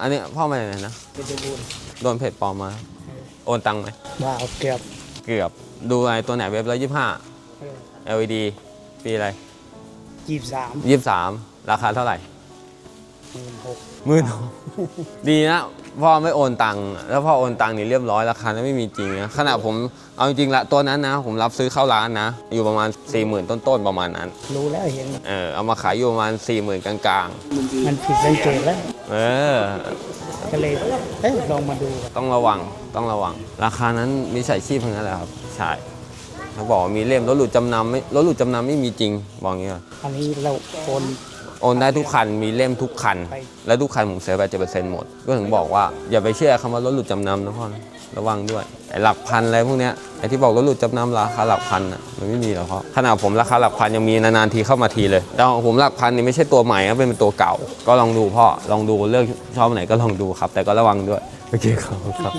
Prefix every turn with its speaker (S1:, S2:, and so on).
S1: อันนี้พ่อมาจากไหนนะ
S2: เป็นจะบูน
S1: โดนเพจปลอมมา โอนตังค์ไหม
S2: ว่าเอาเกือบ
S1: เกือบ ดูอะไรตัวไหนเว็บละยี่ห้า
S2: เออ
S1: LED ปีอะไร
S2: ยี่สิบสาม
S1: ยี่สามราคาเท่าไหร่
S2: หมื่นหก
S1: หมื่นหกดีนะ พ่อไม่โอนตังค์แล้วพ่อโอนตังค์นี่เรียบร้อยราคานั้นไม่มีจริงนะขณะผมเอาจริงๆละตัวนั้นนะ ผมรับซื้อเข้าร้านนะ อยู่ประมาณ4 0,000ต้นๆประมาณนั้น
S2: รู้แล้วเห็น
S1: เออเอามาขายอยู่ประมาณ4 0,000กลาง
S2: มันผิดสังเกตแล้ว
S1: ๆ เออ
S2: ก็เลยเอ้ยลองมาดู
S1: ต้องระวังต้องระวัง ราคานั้นมีใส่ชีพทั้งนั้นแหละครับใช่เขาบอกว่ามีเล่มรถหลุดจำนำไม่รถหลุดจำนำไม่มีจริงบอกอย่างเงี้ย
S2: อันนี้เราโอน
S1: โอนได้ทุกคันมีเล่มทุกคัน และทุกคันผมเสียไปเจ็ดเปอร์เซ็นต์หมด ก็ถึงบอกว่าอย่าไปเชื่อคำว่ารถหลุดจำนำนะพ่อนะระวังด้วยไอ้หลักพันอะไรพวกเนี้ยไอ้ที่บอกรถหลุดจำนำราคาหลักพันอะมันไม่มีหรอกเพราะขนาดผมราคาหลักพันยังมีนานๆทีเข้ามาทีเลยแต่ของผมหลักพันนี่ไม่ใช่ตัวใหม่ครับเป็นตัวเก่า ก็ลองดูพ่อลองดูเลือกชอบไหนก็ลองดูครับ แต่ก็ระวังด้วยโอเคครับครับ